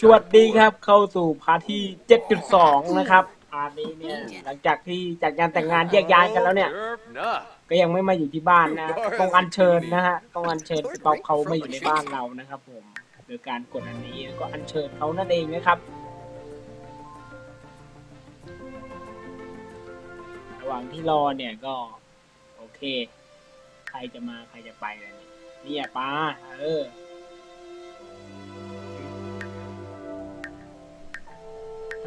สวัสดีครับเข้าสู่พาร์ทที่ 7.2 นะครับพาร์ทนี้เนี่ยหลังจากที่จัดงานแต่งงานแยกย้ายกันแล้วเนี่ย ก็ยังไม่มาอยู่ที่บ้านนะต้องอัญเชิญนะฮะต้องอัญเชิญสต็อกเขามาอยู่ในบ้านเรานะครับ ผมโดยการกดอันนี้แล้วก็อัญเชิญเขานั่นเองนะครับระหว่างที่รอเนี่ยก็ โอเค ใครจะมาใครจะไปเลยเนี่ยเนี่ยป้าเออ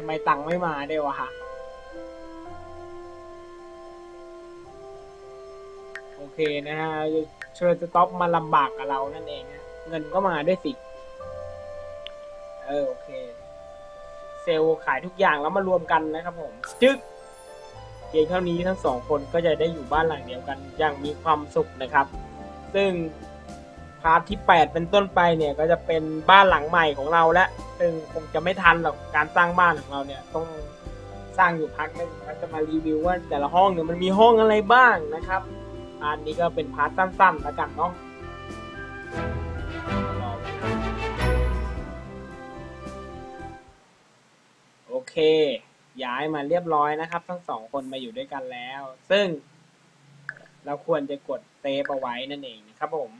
ำไมตังค์ไม่มาได้วยวะฮะโอเคนะฮะเชิญสต็อปมาลำบากกับเรานั่นเองนะเงินก็มาด้วยสิ เออโอเค เซลล์ขายทุกอย่างแล้วมารวมกันนะครับผม จึ๊กเพียงเท่านี้ทั้งสองคนก็จะได้อยู่บ้านหลังเดียวกันอย่างมีความสุขนะครับ ซึ่งพาร์ทที่ 8 เป็นต้นไปเนี่ยก็จะเป็นบ้านหลังใหม่ของเราแล้ว ซึ่งคงจะไม่ทันหรอกการสร้างบ้านของเราเนี่ยต้องสร้างอยู่พักนึงแล้วจะมารีวิวว่าแต่ละห้องเนี่ยมันมีห้องอะไรบ้างนะครับพาร์ทนี้ก็เป็นพาร์ทสั้นๆแล้วกันเนาะโอเค ย้ายมาเรียบร้อยนะครับ ทั้งสองคนมาอยู่ด้วยกันแล้ว ซึ่งเราควรจะกดเซฟเอาไว้นั่นเองนะครับผม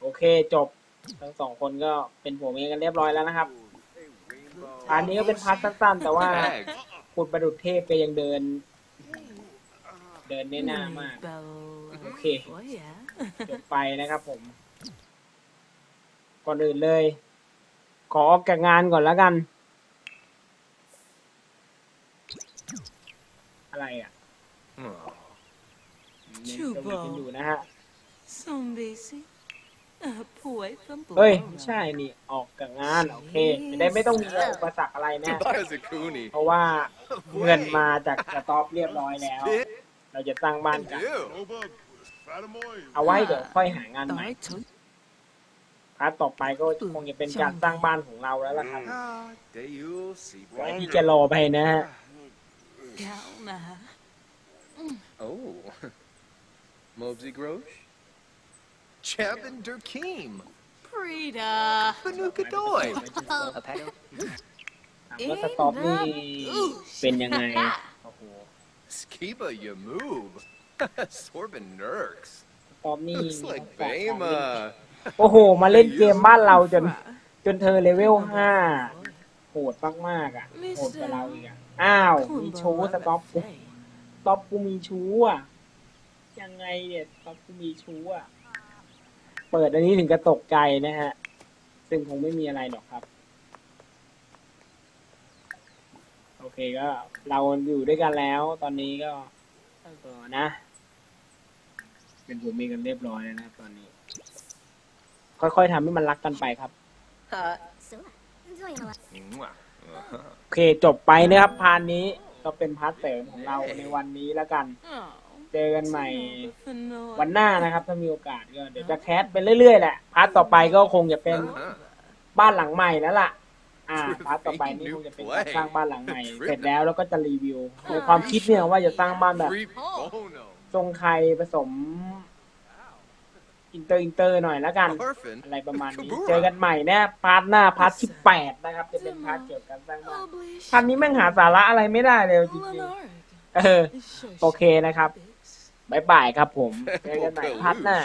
โอ เคจบ ทั้งสองคนก็เป็นผัวเมียกันเรียบร้อยแล้วนะครับพาร์ทนี้ก็เป็นพาร์ทสั้นๆ แต่ว่าคุณประดุษเทพก็ยังเดิน เดินแน่หน้ามาก โอเคจบไปนะครับผม ก่อนอื่นเลย ขอออกจากงานก่อนแล้วกัน อะไรอะยังสวีทกันอยู่นะฮะ เฮ้ยไม่ใช่นี่ออกจากงานโอเคจะได้ไม่ต้องมีอุปสรรคอะไรนะ Zakuni. เพราะว่าเงินมาจากสต็อปเรียบร้อยแล้ว เราจะสร้างบ้านกัน Ew. เอาไว้เดี๋ยวค่อยหางานใหม่พาร์ทต่อไปก็คงจะเป็นการสร้างบ้านของเราแล้วล่ะครับ Ah, Deus, si ไว้ที่จะรอไปนะฮะ Oh. Mobsy Grosh? Chabin Durkeem. Banuka Doi. ถามว่าสต็อปนี่เป็นยังไงโอ้โห Skiba Yamoob. Sorbin Nurks. สต็อปนี่ Looks like Bama. โอ้โห มาเล่นเกมบ้านเราจน จนเธอเลเวลห้าโหดมากๆอะ โหดกว่าเราอีกอะ อ้าว มีชู้สต็อปกูสต็อปกูมีชู้อะ ยังไงเนี่ยสต็อปกูมีชู้อะ เปิดอันนี้ถึงกระตกใจนะฮะ ซึ่งคงไม่มีอะไรหรอกครับ โอเคก็เราอยู่ด้วยกันแล้ว ตอนนี้ก็ก็นะ เป็นผัวเมียกันเรียบร้อยแล้วนะครับตอนนี้ ค่อยๆทำให้มันรักกันไปครับ Mwah. Uh-huh. โอเคจบไปนะครับพาร์ทนี้ก็เป็นพาร์ทเสริมของเราในวันนี้แล้วกัน เจอกันใหม่วันหน้านะครับ ถ้ามีโอกาสก็เดี๋ยวจะแคสไปเรื่อยๆแหละพาร์ทต่อไปก็คงจะเป็น Uh-huh. บ้านหลังใหม่แล้วล่ะ อ่าพาร์ทต่อไปนี่คงจะเป็นการสร้างบ้านหลังใหม่เสร็จแล้วแล้วก็จะรีวิวในความคิดเนี่ยว่าจะสร้างบ้านแบบ Free bono. ทรงไทยผสมอินเตอร์อินเตอร์หน่อยแล้วกัน Orphan. อะไรประมาณนี้ เจอกันใหม่นะพาร์ทหน้าพาร์ทที่แปดนะครับ จะเป็นพาร์ทเกี่ยวกับการสร้างบ้านพาร์ทนี้แม่งหาสาระอะไรไม่ได้เลยจริงๆเออโอเคนะครับ บายบายครับผมเจอกันใหม่พาร์ทหน้า